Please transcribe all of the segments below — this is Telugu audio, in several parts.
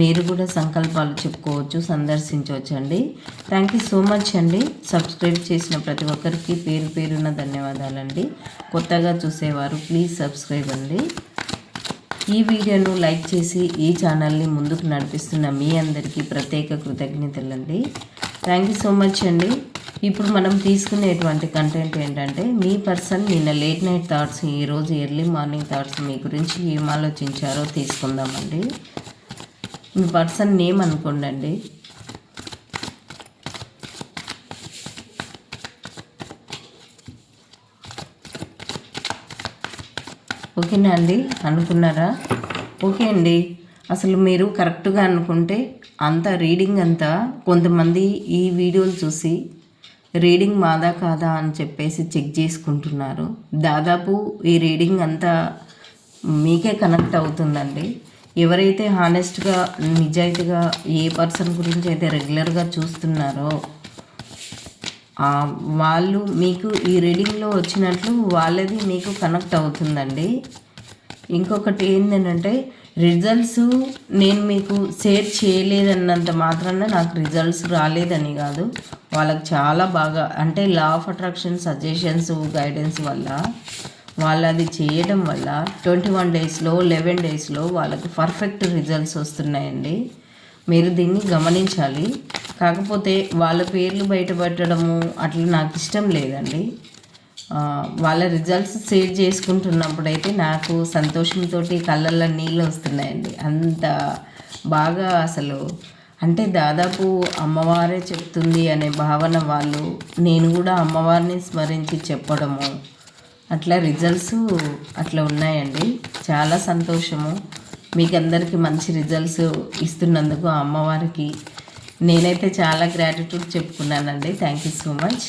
మీరు కూడా సంకల్పాలు చెప్పుకోవచ్చు సందర్శించవచ్చు అండి థ్యాంక్ యూ సో మచ్ అండి సబ్స్క్రైబ్ చేసిన ప్రతి ఒక్కరికి పేరు పేరున ధన్యవాదాలండి కొత్తగా చూసేవారు ప్లీజ్ సబ్స్క్రైబ్ అండి ఈ వీడియోను లైక్ చేసి ఈ ఛానల్ని ముందుకు నడిపిస్తున్న మీ అందరికీ ప్రత్యేక కృతజ్ఞతలండి థ్యాంక్ యూ సో మచ్ అండి ఇప్పుడు మనం తీసుకునేటువంటి కంటెంట్ ఏంటంటే మీ పర్సన్ నిన్న లేట్ నైట్ థాట్స్ ఈరోజు ఎర్లీ మార్నింగ్ థాట్స్ మీ గురించి ఏం ఆలోచించారో తీసుకుందామండి మీ పర్సన్ నేమ్ అనుకోండి ఓకేనా అండి అనుకున్నారా ఓకే అండి అసలు మీరు కరెక్ట్గా అనుకుంటే అంత రీడింగ్ అంతా కొంతమంది ఈ వీడియోలు చూసి రీడింగ్ మాదా కాదా అని చెప్పేసి చెక్ చేసుకుంటున్నారు దాదాపు ఈ రీడింగ్ అంతా మీకే కనెక్ట్ అవుతుందండి ఎవరైతే హానెస్ట్గా నిజాయితీగా ఏ పర్సన్ గురించి అయితే రెగ్యులర్గా చూస్తున్నారో వాళ్ళు మీకు ఈ రీడింగ్లో వచ్చినట్లు వాళ్ళది మీకు కనెక్ట్ అవుతుందండి ఇంకొకటి ఏంటంటే రిజల్ట్స్ నేను మీకు షేర్ చేయలేదన్నంత మాత్రాన నాకు రిజల్ట్స్ రాలేదని కాదు వాళ్ళకి చాలా బాగా అంటే law of attraction suggestions guidance వల్ల వాళ్ళు అది చేయడం వల్ల ట్వంటీ వన్ డేస్లో లెవెన్ డేస్లో వాళ్ళకి పర్ఫెక్ట్ రిజల్ట్స్ వస్తున్నాయండి మీరు దీన్ని గమనించాలి కాకపోతే వాళ్ళ పేర్లు బయటపెట్టడము అట్లా నాకు ఇష్టం లేదండి వాళ్ళ రిజల్ట్స్ షేర్ చేసుకుంటున్నప్పుడైతే నాకు సంతోషంతో కళ్ళల్లో నీళ్ళు వస్తున్నాయండి అంత బాగా అసలు అంటే దాదాపు అమ్మవారే చెప్తుంది అనే భావన వాళ్ళు నేను కూడా అమ్మవారిని స్మరించి చెప్పడము అట్లా రిజల్ట్స్ అట్లా ఉన్నాయండి చాలా సంతోషము మీకు అందరికీ మంచి రిజల్ట్స్ ఇస్తున్నందుకు ఆ అమ్మవారికి నేనైతే చాలా గ్రాటిట్యూడ్ చెప్పుకున్నానండి థ్యాంక్ యూ సో మచ్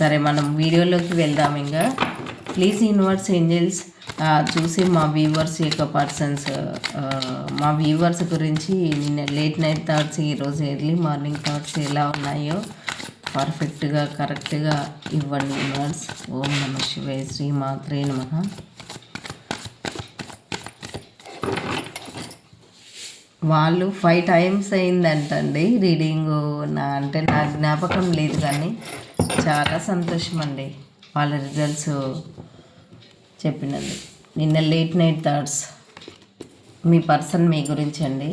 సరే మనం వీడియోలోకి వెళ్దాం ఇంకా ప్లీజ్ యూనివర్స్ ఏంజల్స్ చూసి మా వ్యూవర్స్ యొక్క పర్సన్స్ మా వ్యూవర్స్ గురించి నిన్న లేట్ నైట్ థాట్స్ ఈరోజు ఎర్లీ మార్నింగ్ థాట్స్ ఎలా ఉన్నాయో పర్ఫెక్ట్గా కరెక్ట్గా ఇవ్వండి యూనివర్స్ ఓం నమ శివాయ శ్రీ మాత్రే నమ వాళ్ళు ఫైవ్ టైమ్స్ అయిందంటండి రీడింగ్ నా అంటే నా జ్ఞాపకం లేదు కానీ చాలా సంతోషం అండి వాళ్ళ రిజల్ట్స్ చెప్పినది నిన్న లేట్ నైట్ థాట్స్ మీ పర్సన్ మీ గురించి అండి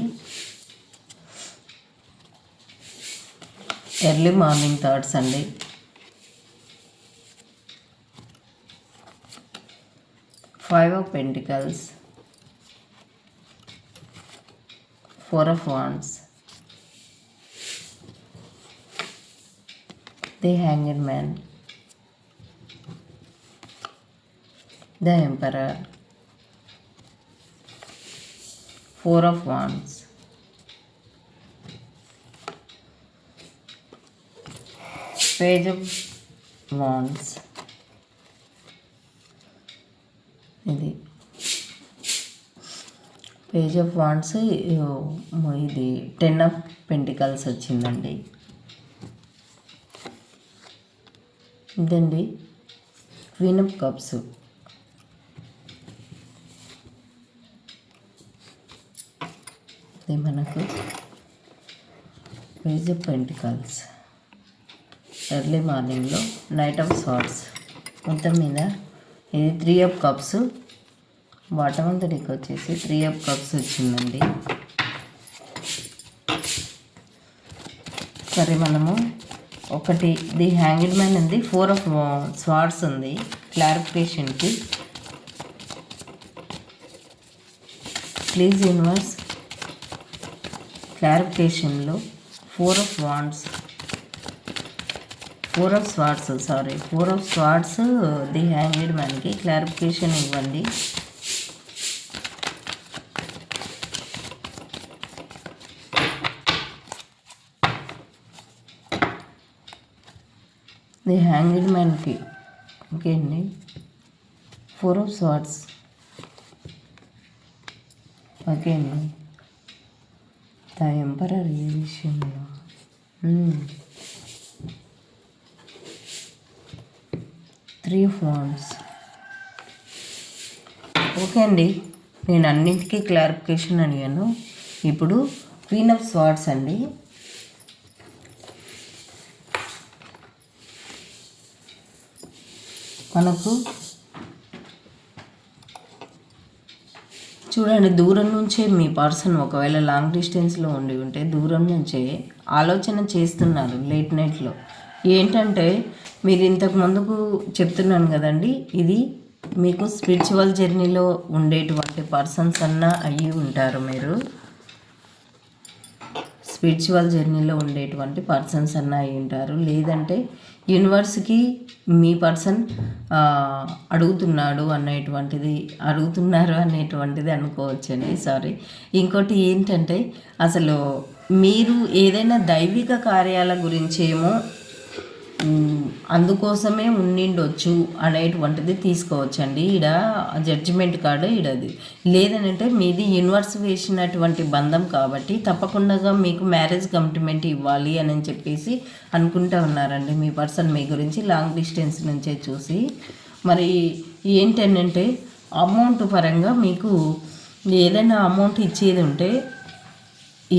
Early morning, third Sunday. Five of Pentacles. Four of Wands. The Hanged Man. The Emperor. Four of Wands. Page wands ఇది పేజ్ ఆఫ్ వాన్స్ ఇది టెన్ ఆఫ్ పెంటికల్స్ వచ్చిందండి ఇదండి క్వీన్ ఆఫ్ కప్స్ ఇది మనకు పేజ్ ఆఫ్ పెంటికల్స్ ఎర్లీ మార్నింగ్లో నైట్ ఆఫ్ సాల్ట్స్ మొత్తం మీద ఇది త్రీ ఆఫ్ కప్స్ బాటమ్ అంతా డెక్ వచ్చేసి త్రీ ఆఫ్ కప్స్ వచ్చిందండి సరే మనము ఒకటి ది హ్యాంగిడ్ మ్యాన్ ఉంది ఫోర్ ఆఫ్ స్వాడ్స్ ఉంది క్లారిఫికేషన్కి please universe క్లారిఫికేషన్లో four of wands four of swords sorry four of swords the hanged మ్యాన్కి clarification ఇవ్వండి ది హ్యాంగిడ్ మ్యాన్కి ఓకే అండి ఫోర్ ఆఫ్ స్వార్డ్స్ ఓకే అండి ద ఎంపరర్ ఏ విషయంలో త్రీ ఫోన్స్ ఓకే అండి నేను అన్నింటికీ క్లారిఫికేషన్ అడిగాను ఇప్పుడు క్వీన్ ఆఫ్ స్వార్ట్స్ అండి మనకు చూడండి దూరం నుంచే మీ పర్సన్ ఒకవేళ లాంగ్ డిస్టెన్స్లో ఉండి ఉంటే దూరం నుంచే ఆలోచన చేస్తున్నారు లేట్ నైట్లో ఏంటంటే మీరు ఇంతకు ముందుకు చెప్తున్నాను కదండి ఇది మీకు స్పిరిచువల్ జర్నీలో ఉండేటువంటి పర్సన్స్ అన్నా అయ్యి ఉంటారు మీరు స్పిరిచువల్ జర్నీలో ఉండేటువంటి పర్సన్స్ అన్నా అయ్యి ఉంటారు లేదంటే యూనివర్స్కి మీ పర్సన్ అడుగుతున్నాడు అనేటువంటిది అడుగుతున్నారు అనేటువంటిది అనుకోవచ్చండి సారీ ఇంకోటి ఏంటంటే అసలు మీరు ఏదైనా దైవిక కార్యాల గురించేమో అందుకోసమే ఉండిండొచ్చు అనేటువంటిది తీసుకోవచ్చండి ఈడ జడ్జిమెంట్ కార్డు ఈడది లేదనంటే మీది యూనివర్స్ వేసినటువంటి బంధం కాబట్టి తప్పకుండా మీకు మ్యారేజ్ కమిట్మెంట్ ఇవ్వాలి అని చెప్పేసి అనుకుంటా ఉన్నారండి మీ పర్సన్ మీ గురించి లాంగ్ డిస్టెన్స్ నుంచే చూసి మరి ఏంటంటే అమౌంట్ పరంగా మీకు ఏదైనా అమౌంట్ ఇచ్చేది ఉంటే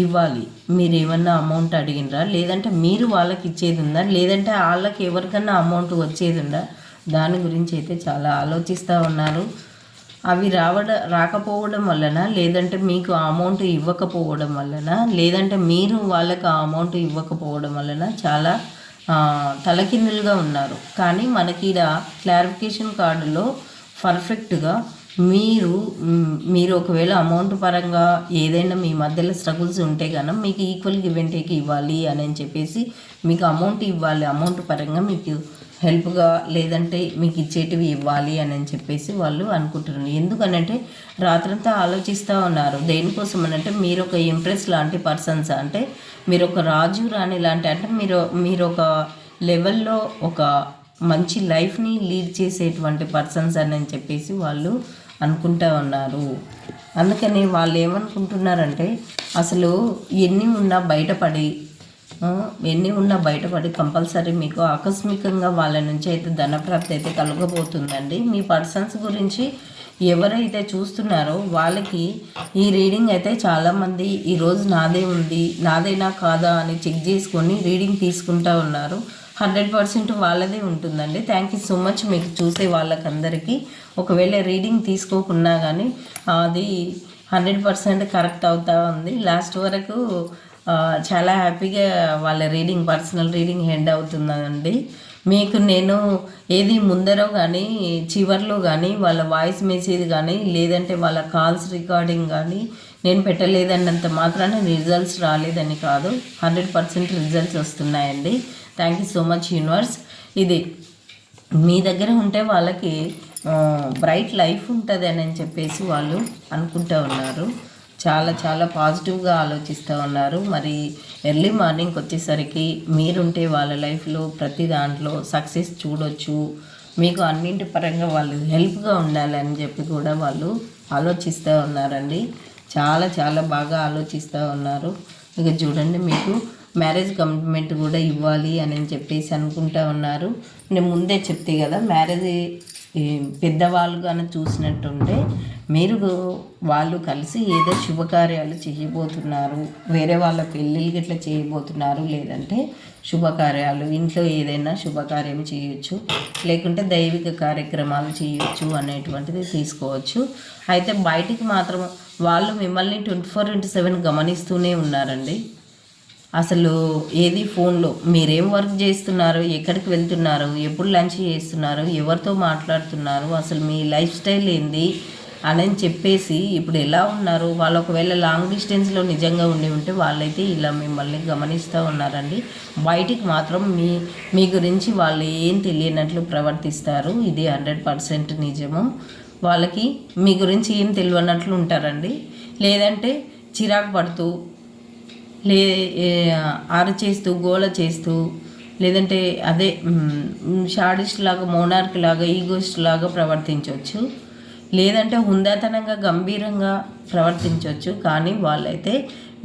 ఇవ్వాలి మీరు ఏమన్నా అమౌంట్ అడిగినరా లేదంటే మీరు వాళ్ళకి ఇచ్చేది ఉందా లేదంటే వాళ్ళకి ఎవరికన్నా అమౌంట్ వచ్చేది ఉందా దాని గురించి అయితే చాలా ఆలోచిస్తూ ఉన్నారు అవి రావడం రాకపోవడం వలన లేదంటే మీకు అమౌంట్ ఇవ్వకపోవడం వలన లేదంటే మీరు వాళ్ళకి అమౌంట్ ఇవ్వకపోవడం వలన చాలా తలకిందులుగా ఉన్నారు కానీ మనకి క్లారిఫికేషన్ కార్డులో పర్ఫెక్ట్గా మీరు మీరు ఒకవేళ అమౌంట్ పరంగా ఏదైనా మీ మధ్యలో స్ట్రగుల్స్ ఉంటే కనుక మీకు ఈక్వల్ గివ్ అండ్ టేక్ ఇవ్వాలి అని చెప్పేసి మీకు అమౌంట్ ఇవ్వాలి అమౌంట్ పరంగా మీకు హెల్ప్గా లేదంటే మీకు ఇచ్చేటివి ఇవ్వాలి అని చెప్పేసి వాళ్ళు అనుకుంటున్నారు ఎందుకనంటే రాత్రంతా ఆలోచిస్తూ ఉన్నారు దేనికోసం అంటే మీరు ఒక ఇంప్రెస్ లాంటి పర్సన్స్ అంటే మీరు ఒక రాజు రాణి లాంటి అంటే మీరు మీరు ఒక లెవెల్లో ఒక మంచి లైఫ్ని లీడ్ చేసేటువంటి పర్సన్స్ అని చెప్పేసి వాళ్ళు అనుకుంటా ఉన్నారు అందుకని వాళ్ళు ఏమనుకుంటున్నారంటే అసలు ఎన్ని ఉన్నా బయటపడి ఎన్ని ఉన్నా బయటపడి కంపల్సరీ మీకు ఆకస్మికంగా వాళ్ళ నుంచి అయితే ధనప్రాప్తి అయితే కలగబోతుందండి మీ పర్సన్స్ గురించి ఎవరైతే చూస్తున్నారో వాళ్ళకి ఈ రీడింగ్ అయితే చాలామంది ఈరోజు నాదే ఉంది నాదేనా కాదా అని చెక్ చేసుకొని రీడింగ్ తీసుకుంటా ఉన్నారు హండ్రెడ్ పర్సెంట్ వాళ్ళదే ఉంటుందండి థ్యాంక్ యూ సో మచ్ మీకు చూసే వాళ్ళకందరికీ ఒకవేళ రీడింగ్ తీసుకోకున్నా కానీ అది హండ్రెడ్ పర్సెంట్ కరెక్ట్ అవుతా ఉంది లాస్ట్ వరకు చాలా హ్యాపీగా వాళ్ళ రీడింగ్ పర్సనల్ రీడింగ్ హెండ్ అవుతుందండి మీకు నేను ఏది ముందరో కానీ చివరిలో కానీ వాళ్ళ వాయిస్ మెసేజ్ కానీ లేదంటే వాళ్ళ కాల్స్ రికార్డింగ్ కానీ నేను పెట్టలేదన్నంత మాత్రాన రిజల్ట్స్ రాలేదని కాదు హండ్రెడ్ పర్సెంట్ రిజల్ట్స్ వస్తున్నాయండి thank you so much universe ఇది మీ దగ్గర ఉంటే వాళ్ళకి బ్రైట్ లైఫ్ ఉంటుంది అని చెప్పేసి వాళ్ళు అనుకుంటూ ఉన్నారు చాలా చాలా పాజిటివ్గా ఆలోచిస్తూ ఉన్నారు మరి ఎర్లీ మార్నింగ్ వచ్చేసరికి మీరుంటే వాళ్ళ లైఫ్లో ప్రతి దాంట్లో సక్సెస్ చూడొచ్చు మీకు అన్నింటి పరంగా వాళ్ళు హెల్ప్గా ఉండాలని చెప్పి కూడా వాళ్ళు ఆలోచిస్తూ ఉన్నారండి చాలా చాలా బాగా ఆలోచిస్తూ ఉన్నారు ఇక చూడండి మీకు మ్యారేజ్ కమిట్మెంట్ కూడా ఇవ్వాలి అని చెప్పేసి అనుకుంటా ఉన్నారు నేను ముందే చెప్తే కదా మ్యారేజ్ పెద్దవాళ్ళుగానే చూసినట్టుంటే మీరు వాళ్ళు కలిసి ఏదో శుభకార్యాలు చేయబోతున్నారు వేరే వాళ్ళ పెళ్ళిళ్ళు ఇట్లా చేయబోతున్నారు లేదంటే శుభకార్యాలు ఇంట్లో ఏదైనా శుభకార్యం చేయొచ్చు లేకుంటే దైవిక కార్యక్రమాలు చేయొచ్చు అనేటువంటిది తీసుకోవచ్చు అయితే బయటికి మాత్రం వాళ్ళు మిమ్మల్ని ట్వంటీ ఫోర్ ఇంటూ సెవెన్ గమనిస్తూనే ఉన్నారండి అసలు ఏది ఫోన్లో మీరేం వర్క్ చేస్తున్నారు ఎక్కడికి వెళ్తున్నారు ఎప్పుడు లంచ్ చేస్తున్నారు ఎవరితో మాట్లాడుతున్నారు అసలు మీ లైఫ్ స్టైల్ ఏంది అని చెప్పేసి ఇప్పుడు ఎలా ఉన్నారు వాళ్ళు ఒకవేళ లాంగ్ డిస్టెన్స్లో నిజంగా ఉండి ఉంటే వాళ్ళైతే ఇలా మిమ్మల్ని గమనిస్తూ ఉన్నారండి బయటికి మాత్రం మీ మీ గురించి వాళ్ళు ఏం తెలియనట్లు ప్రవర్తిస్తారు ఇది హండ్రెడ్ పర్సెంట్ నిజము వాళ్ళకి మీ గురించి ఏం తెలియనట్లు ఉంటారండి లేదంటే చిరాకు పడుతూ లే ఆరచేస్తూ గోల చేస్తూ లేదంటే అదే షాడిస్ట్ లాగా మోనార్క్ లాగా ఈగోస్ట్ లాగా ప్రవర్తించవచ్చు లేదంటే హుందాతనంగా గంభీరంగా ప్రవర్తించవచ్చు కానీ వాళ్ళైతే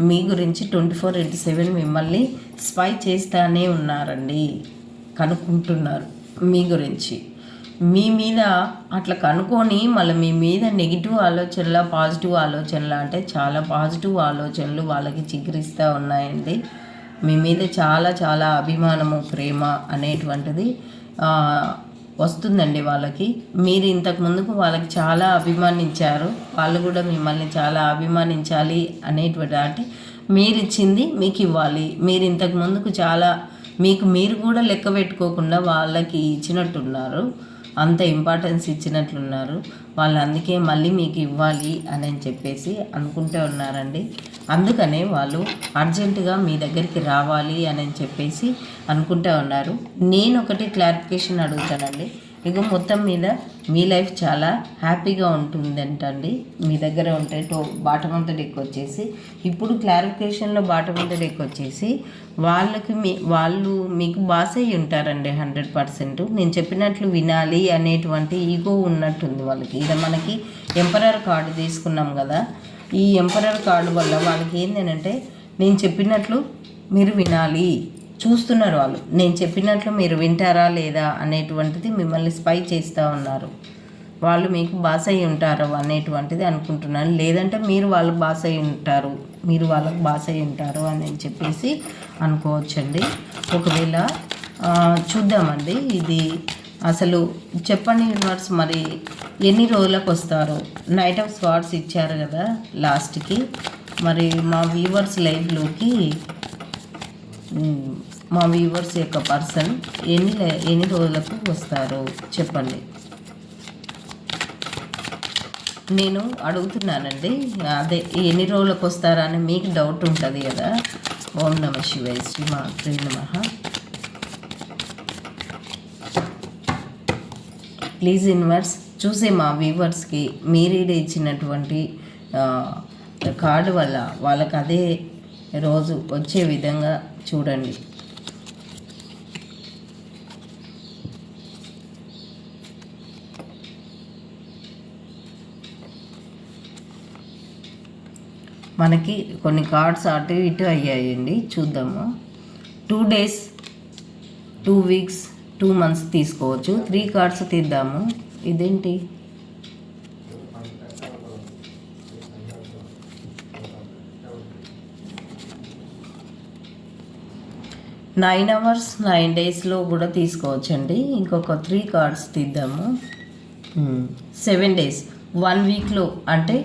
మీ గురించి ట్వంటీ ఫోర్ ఇంటూ సెవెన్ మిమ్మల్ని స్పై చేస్తానే ఉన్నారండి కనుక్కుంటున్నారు మీ గురించి మీ మీద అట్లా కనుక్కొని మళ్ళీ మీ మీద నెగిటివ్ ఆలోచనల పాజిటివ్ ఆలోచనల అంటే చాలా పాజిటివ్ ఆలోచనలు వాళ్ళకి చిగురిస్తూ ఉన్నాయండి మీ మీద చాలా చాలా అభిమానము ప్రేమ అనేటువంటిది వస్తుందండి వాళ్ళకి మీరు ఇంతకు ముందుకు వాళ్ళకి చాలా అభిమానించారు వాళ్ళు కూడా మిమ్మల్ని చాలా అభిమానించాలి అనేటువంటి అంటే మీరు ఇచ్చింది మీకు ఇవ్వాలి మీరు ఇంతకు ముందుకు చాలా మీకు మీరు కూడా లెక్క పెట్టుకోకుండా వాళ్ళకి ఇచ్చినట్టున్నారు అంత ఇంపార్టెన్స్ ఇచ్చినట్లున్నారు వాళ్ళు అందుకే మళ్ళీ మీకు ఇవ్వాలి అని చెప్పేసి అనుకుంటూ ఉన్నారండి అందుకనే వాళ్ళు అర్జెంటుగా మీ దగ్గరికి రావాలి అని చెప్పేసి అనుకుంటూ ఉన్నారు నేను ఒకటి క్లారిఫికేషన్ అడుగుతానండి ఇక మొత్తం మీద మీ లైఫ్ చాలా హ్యాపీగా ఉంటుందంటండి మీ దగ్గర ఉంటే టో బాటమ్ అంత డెక్ వచ్చేసి ఇప్పుడు క్లారిఫికేషన్లో బాటమ్ అంత డెక్ వచ్చేసి వాళ్ళకి మీ వాళ్ళు మీకు బాస్ అయ్యి ఉంటారండి హండ్రెడ్ పర్సెంట్ నేను చెప్పినట్లు వినాలి అనేటువంటి ఈగో ఉన్నట్టుంది వాళ్ళకి ఇలా మనకి ఎంపరర్ కార్డు తీసుకున్నాం కదా ఈ ఎంపరర్ కార్డు వల్ల వాళ్ళకి ఏంటంటే నేను చెప్పినట్లు మీరు వినాలి చూస్తున్నారు వాళ్ళు నేను చెప్పినట్లు మీరు వింటారా లేదా అనేటువంటిది మిమ్మల్ని స్పై చేస్తూ ఉన్నారు వాళ్ళు మీకు బాస్ అయి ఉంటారు అనేటువంటిది అనుకుంటున్నాను లేదంటే మీరు వాళ్ళకు బాస్ అయి ఉంటారు మీరు వాళ్ళకు బాస్ అయి ఉంటారు అని చెప్పేసి అనుకోవచ్చండి ఒకవేళ చూద్దామండి ఇది అసలు చెప్పండి యూనివర్స్ మరి ఎన్ని రోజులకు వస్తారు నైట్ ఆఫ్ స్వాట్స్ ఇచ్చారు కదా లాస్ట్కి మరి మా వ్యూవర్స్ లైవ్లోకి మా వ్యూవర్స్ యొక్క పర్సన్ ఎన్ని ఎన్ని రోజులకు వస్తారు చెప్పండి నేను అడుగుతున్నానండి అదే ఎన్ని రోజులకు వస్తారా అని మీకు డౌట్ ఉంటుంది కదా ఓం నమ శివాయ శ్రీ మా శ్రీ నమ ప్లీజ్ ఇన్వర్స్ చూసే మా వ్యూవర్స్కి మీరీడే ఇచ్చినటువంటి కార్డు వల్ల వాళ్ళకి అదే రోజు వచ్చే విధంగా చూడండి మనకి కొన్ని కార్డ్స్ అటు ఇటు అయ్యాయండి చూద్దాము two days two weeks two months తీసుకోవచ్చు త్రీ కార్డ్స్ తీద్దాము ఇదేంటి నైన్ అవర్స్ నైన్ డేస్లో కూడా తీసుకోవచ్చండి ఇంకొక త్రీ కార్డ్స్ తీద్దాము సెవెన్ డేస్ వన్ వీక్లో అంటే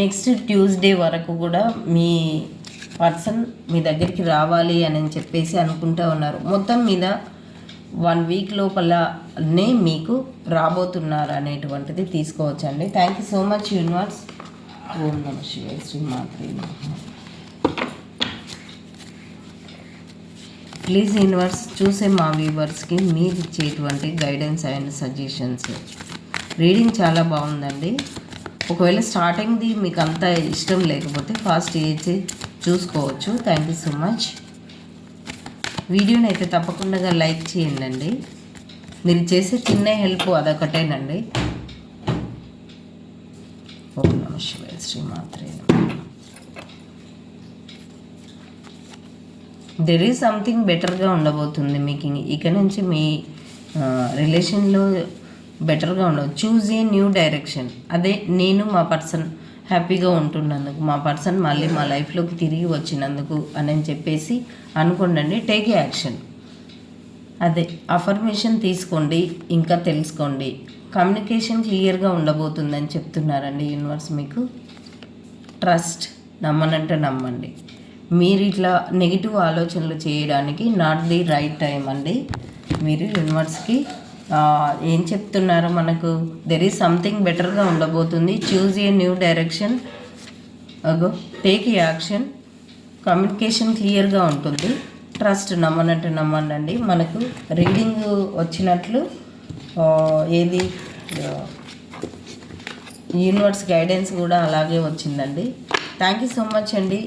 నెక్స్ట్ ట్యూస్డే వరకు కూడా మీ పర్సన్ మీ దగ్గరికి రావాలి అని చెప్పేసి అనుకుంటూ ఉన్నారు మొత్తం మీద వన్ వీక్ లోపలనే మీకు రాబోతున్నారు అనేటువంటిది తీసుకోవచ్చండి thank you so much universe ఓం నమ శివాయ శ్రీమాత్రి ప్లీజ్ యూనివర్స్ చూసే మా వ్యూవర్స్కి మీరు ఇచ్చేటువంటి గైడెన్స్ అండ్ సజెషన్స్ రీడింగ్ చాలా బాగుందండి ఒకవేళ స్టార్టింగ్ది మీకు అంత ఇష్టం లేకపోతే ఫాస్ట్ ఏజ్ చూసుకోవచ్చు థ్యాంక్ యూ సో మచ్ వీడియోని అయితే తప్పకుండా లైక్ చేయండి మీరు చేసే చిన్న హెల్ప్ అదొకటేనండి ఓం నమ శివాయ శ్రీమాత్రే దెర్ ఈజ్ సంథింగ్ బెటర్గా ఉండబోతుంది మీకు ఇక నుంచి మీ రిలేషన్లో బెటర్గా ఉండవు చూజ్ ఏ న్యూ డైరెక్షన్ అదే నేను మా పర్సన్ హ్యాపీగా ఉంటున్నందుకు మా పర్సన్ మళ్ళీ మా లైఫ్లోకి తిరిగి వచ్చినందుకు అని చెప్పేసి అనుకోండి టేక్ యాక్షన్ అదే అఫర్మేషన్ తీసుకోండి ఇంకా తెలుసుకోండి కమ్యూనికేషన్ క్లియర్గా ఉండబోతుందని చెప్తున్నారండి యూనివర్స్ మీకు ట్రస్ట్ నమ్మనంటే నమ్మండి మీరు ఇట్లా నెగిటివ్ ఆలోచనలు చేయడానికి నాట్ ది రైట్ టైం అండి మీరు యూనివర్స్కి ఏం చెప్తున్నారో మనకు దెర్ ఈజ్ సంథింగ్ బెటర్గా ఉండబోతుంది choose a new direction ago take a action communication క్లియర్గా ఉంటుంది ట్రస్ట్ నమ్మనట్టు నమ్మండి మనకు రీడింగ్ వచ్చినట్లు ఏది యూనివర్స్ గైడెన్స్ కూడా అలాగే వచ్చిందండి థ్యాంక్ యూ సో మచ్ అండి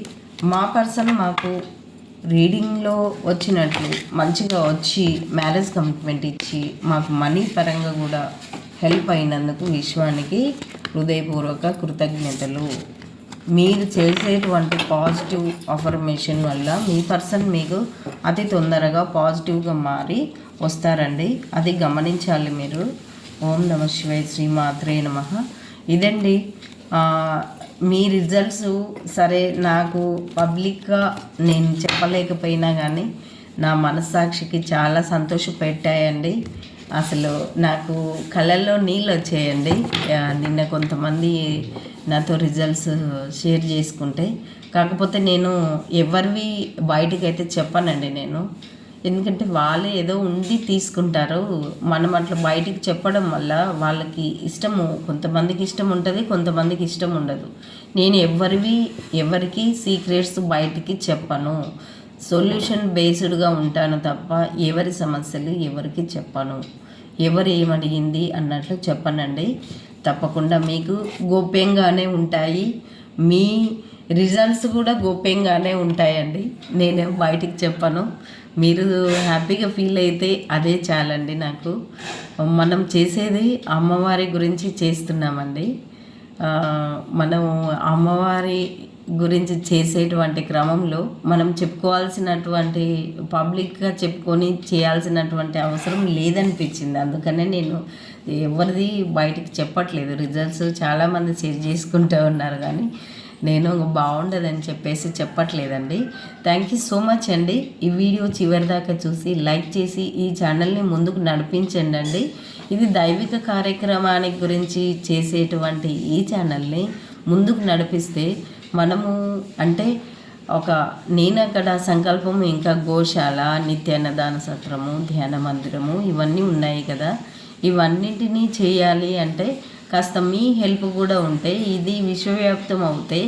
మా పర్సన్ మాకు రీడింగ్లో వచ్చినట్లు మంచిగా వచ్చి మ్యారేజ్ కమిట్మెంట్ ఇచ్చి మాకు మనీ పరంగా కూడా హెల్ప్ అయినందుకు విశ్వానికి హృదయపూర్వక కృతజ్ఞతలు మీరు చేసేటువంటి పాజిటివ్ అఫర్మేషన్ వల్ల మీ పర్సన్ మీకు అతి తొందరగా పాజిటివ్గా మారి వస్తారండి అది గమనించాలి మీరు ఓం నమ శివాయ శ్రీ మాత్రే నమ ఇదండి మీ రిజల్ట్స్ సరే నాకు పబ్లిక్గా నేను చెప్పలేకపోయినా కానీ నా మనస్సాక్షికి చాలా సంతోష పెట్టాయండి అసలు నాకు కళ్ళల్లో నీళ్ళు వచ్చాయండి నిన్న కొంతమంది నాతో రిజల్ట్స్ షేర్ చేసుకుంటే కాకపోతే నేను ఎవరివి బయటకైతే చెప్పానండి నేను ఎందుకంటే వాళ్ళే ఏదో ఉండి తీసుకుంటారు మనం అట్లా బయటికి చెప్పడం వల్ల వాళ్ళకి ఇష్టము కొంతమందికి ఇష్టం ఉంటుంది కొంతమందికి ఇష్టం ఉండదు నేను ఎవరివి ఎవరికి సీక్రెట్స్ బయటికి చెప్పను సొల్యూషన్ బేస్డ్గా ఉంటాను తప్ప ఎవరి సమస్యలు ఎవరికి చెప్పను ఎవరు ఏమడిగింది అన్నట్లు చెప్పనండి తప్పకుండా మీకు గోప్యంగానే ఉంటాయి మీ రిజల్ట్స్ కూడా గోప్యంగానే ఉంటాయండి నేనే బయటికి చెప్పను మీరు హ్యాపీగా ఫీల్ అయితే అదే చాలండి నాకు మనం చేసేది అమ్మవారి గురించి చేస్తున్నామండి మనం అమ్మవారి గురించి చేసేటువంటి క్రమంలో మనం చెప్పుకోవాల్సినటువంటి పబ్లిక్గా చెప్పుకొని చేయాల్సినటువంటి అవసరం లేదనిపించింది అందుకనే నేను ఎవరిది బయటికి చెప్పట్లేదు రిజల్ట్స్ చాలామంది షేర్ చేసుకుంటూ ఉన్నారు కానీ నేను బాగుండదని చెప్పేసి చెప్పట్లేదండి థ్యాంక్ యూ సో మచ్ అండి ఈ వీడియో చివరిదాకా చూసి లైక్ చేసి ఈ ఛానల్ని ముందుకు నడిపించండి అండి ఇది దైవిక కార్యక్రమానికి గురించి చేసేటువంటి ఈ ఛానల్ని ముందుకు నడిపిస్తే మనము అంటే ఒక నేను అక్కడ సంకల్పం ఇంకా గోశాల నిత్యాన్నదాన సత్రము ధ్యాన మందిరము ఇవన్నీ ఉన్నాయి కదా ఇవన్నింటినీ చేయాలి అంటే కాస్త మీ హెల్ప్ కూడా ఉంటే ఇది విశ్వవ్యాప్తం అవుతే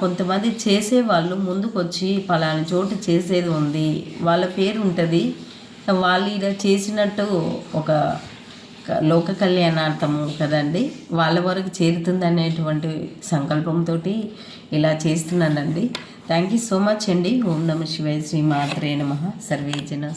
కొంతమంది చేసేవాళ్ళు ముందుకొచ్చి పలానా చోటు చేసేది ఉంది వాళ్ళ పేరు ఉంటుంది వాళ్ళు ఇలా చేసినట్టు ఒక లోక కళ్యాణార్థము కదండి వాళ్ళ వరకు చేరుతుంది అనేటువంటి సంకల్పంతో ఇలా చేస్తున్నానండి థ్యాంక్ యూ సో మచ్ అండి ఓం నమ శివాయ శ్రీ మాత్రే నమ సర్వేజన